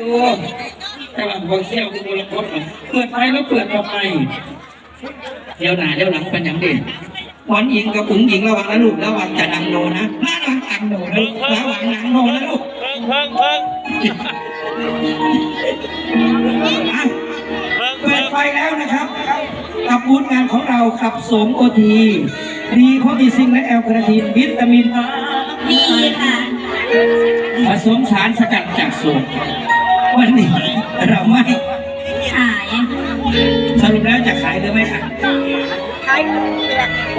ดูแต่ว่าพอเที่ยวคือบุรพจน์เปิดไฟแล้วเปิดออกไปเดี๋ยวหน้าเดี๋ยวหลังเป็นอย่างเด่นวันอิงกับปุ๋งหญิงระวังนะลูกระวังจะดังโนนะระวังดังโนนะลูกระวังดังโนนะลูกเพิ่งเพิ่งเพิ่งอะเพิ่งเปิดไฟแล้วนะครับกับบูธงานของเราขับสมโอทีดีโพติซิงและแอลกระทีนวิตามินดีค่ะผสมสารสกัดจากโสม วันนี้เราไม่ขายสรุปแล้วจะขายหรือไม่ขายขาย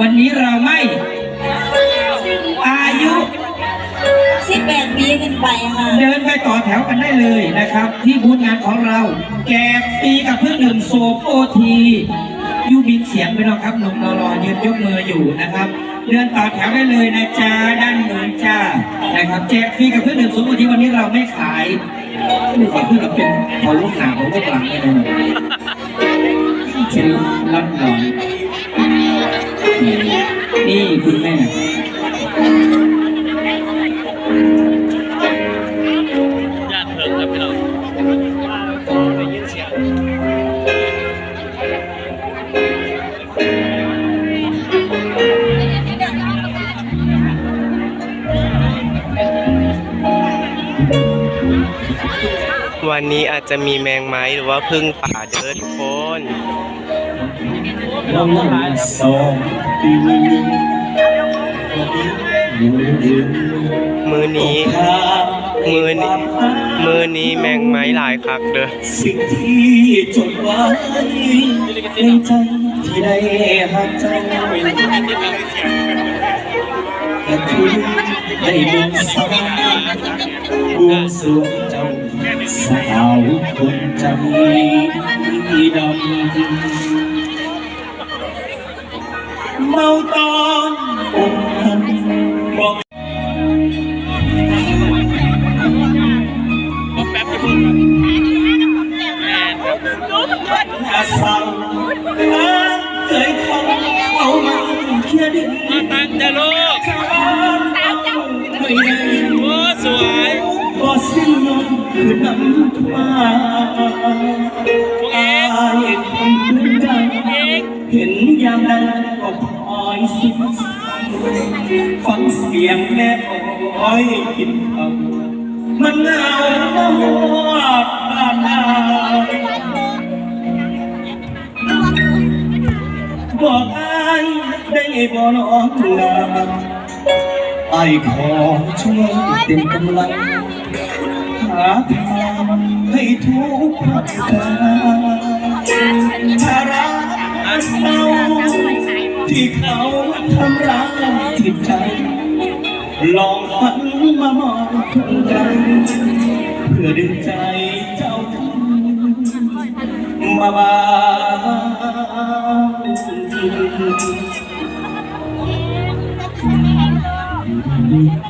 วันนี้เราไม่ อายุสิบแปดปีขึ้นไปค่ะเดินไปต่อแถวกันได้เลยนะครับ ที่บูธงานของเรา แจกฟรีกับเพื่อนหนึ่งโซโอทียูบินเสียงไปน้องครับหนุ่มรอๆยืนยกมืออยู่นะครับ เดินต่อแถวได้เลยนะจ๊ะด้านโน้นจ้านะครับแจกฟรีกับเพื่อนหนึ่งโซโอทีวันนี้เราไม่ขาย นี่ขอพูดเราเป็นขอลูกหนาของลูกหลังเลยนะเป็นรับรองนี่ วันนี้อาจจะมีแมงไม้หรือว่าพึ่งป่าเด้อทุกคนเราสองปีมือนี้ มือนี้มือนี้แมงไม้หลายคักเด้อสิ่งที่จดไว้ในใจที่ได้หักเจ้าแต่คุณได้บุญสร้างบวงสรวงเจ้า สาวคนใจดำเมาตอนอกหักบอก เสียงแม่อ้อยกินคำมันเหงาหวดบ้านนาบอกอายได้บ่น้องนาไอายขอช่วยเต็มกำลังหาทางให้ทุกข์พักชาระอันเศร้าที่เขาทำร้าย ลองหันมามองคนกันเพื่อดึงใจเจ้าคืนมาบ้างเสี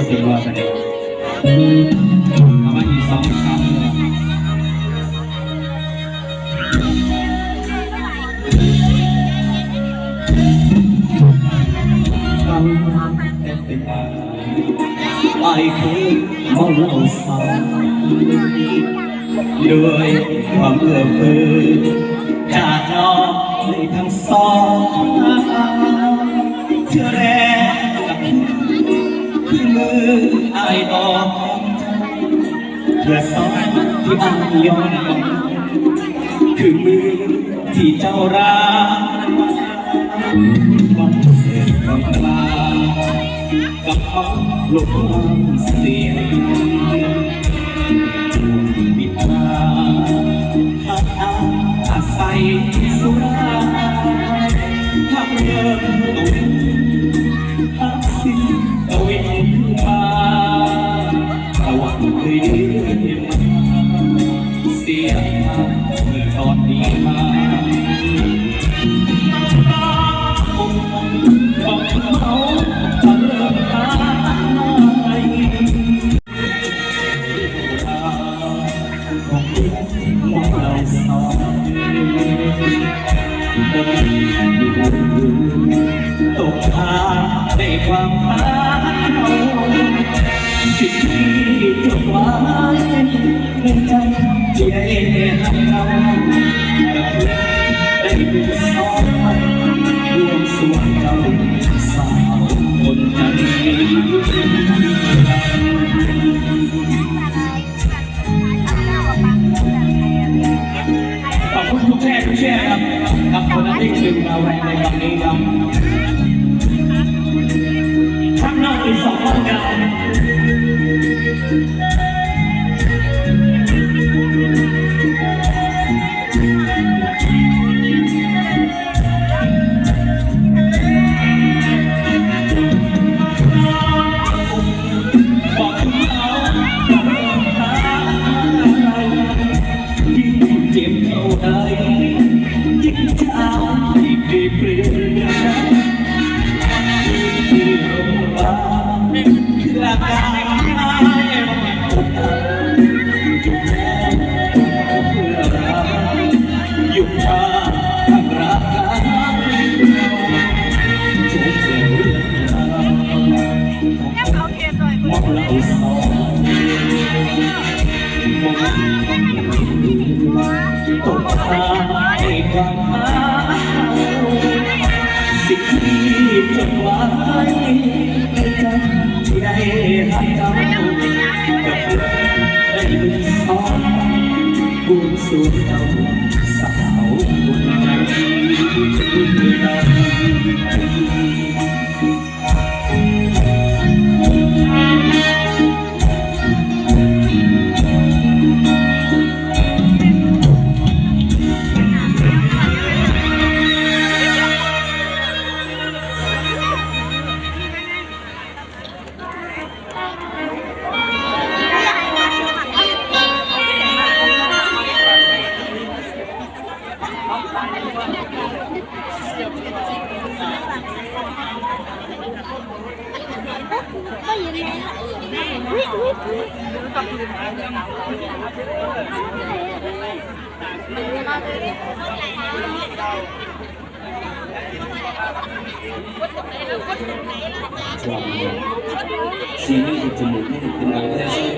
ก็เป็นว่ากันเองมาอีกสองสามเลยเราแต่เป็นอายอายคือเมาเหล้าสาวด้วยความเอื้อเฟื้อจากน้องในทั้งสองเชื่อแร อายบอกเพื่อสอนที่อายยอมคือมือที่เจ้ารักวันเสร็จก็ำลากับเขาลงเสียงบิดาอาศัยสุราทำเดิมตุนทัะ ในใจที่ได้เห็นเรา สองมองตกทางในความหาสิ่งที่จดไว้ในใจที่ได้หัก บุญสุดเจ้าสาวคนใจความเ wait, wait. sini dijemputnya dikenalnya sih.